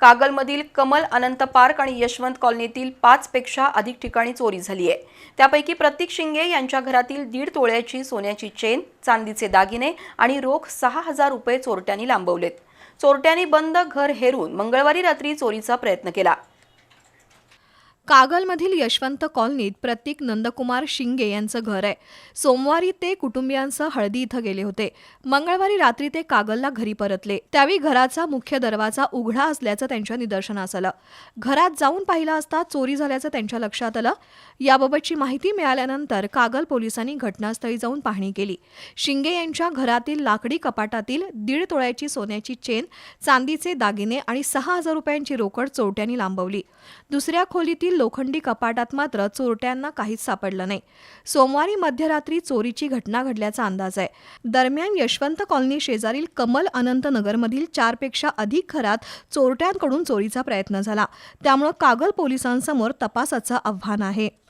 कागलमधील कमल अनंत park आणि यशवंत कॉलनीतील पाचपेक्षा अधिक ठिकाणी चोरी झाली आहे. त्यापैकी प्रतीक शिंगे यांच्या घरातील दीड तोळ्याची सोन्याची चेन चांदीचे दागिने आणि रोख सहा हजार रुपये चोरट्यांनी लांबवलेत. चोरट्यांनी बंद घर हेरून मंगळवारी रात्री चोरीचा प्रयत्न केला. कागलमधील यशवंत कॉलनीत प्रतीक नंदकुमार शिंगे यांचं घर आहे. सोमवारी ते कुटुंबियांसह हळदी इथं गेले होते. मंगळवारी रात्री ते कागलला घरी परतले. त्यावेळी घराचा मुख्य दरवाजा उघडा असल्याचं त्यांच्या निदर्शनास आलं. घरात जाऊन पाहिलं असता चोरी झाल्याचं त्यांच्या लक्षात आलं. याबाबतची माहिती मिळाल्यानंतर कागल पोलिसांनी घटनास्थळी जाऊन पाहणी केली. शिंगे यांच्या घरातील लाकडी कपाटातील दीड तोळ्याची सोन्याची चेन चांदीचे दागिने आणि सहा हजार रुपयांची रोकड चोरट्यांनी लांबवली. दुसऱ्या खोलीतील लोखंडी कपाटात मात्र चोरट्यांना काहीच सापडलं नाही. सोमवारी मध्यरात्री चोरीची घटना घडल्याचा अंदाज आहे. दरम्यान यशवंत कॉलनी शेजारील कमल अनंत नगरमधील चारपेक्षा अधिक घरात चोरट्यांकडून चोरीचा प्रयत्न झाला. त्यामुळे कागल पोलिसांसमोर तपासाचं आव्हान आहे.